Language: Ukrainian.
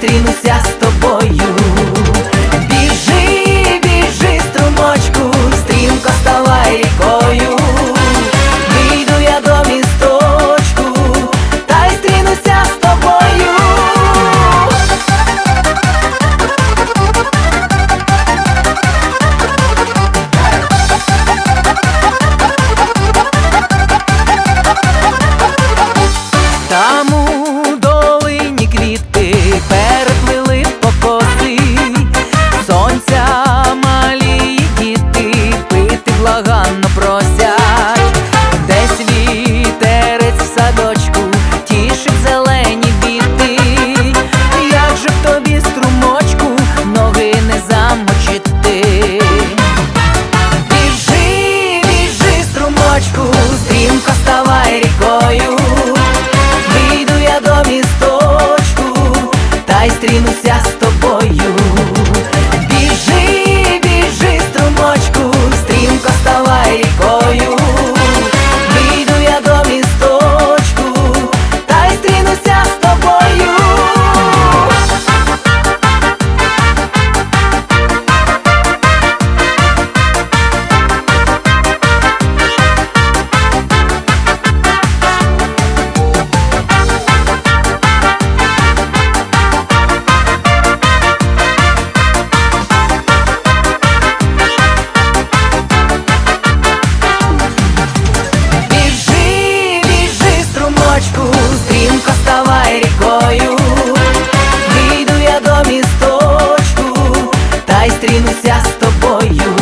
зустрінуся з тобою Стрінуся стрімко ставай рікою, вийду я до місточку, та й стрінуся з тобою.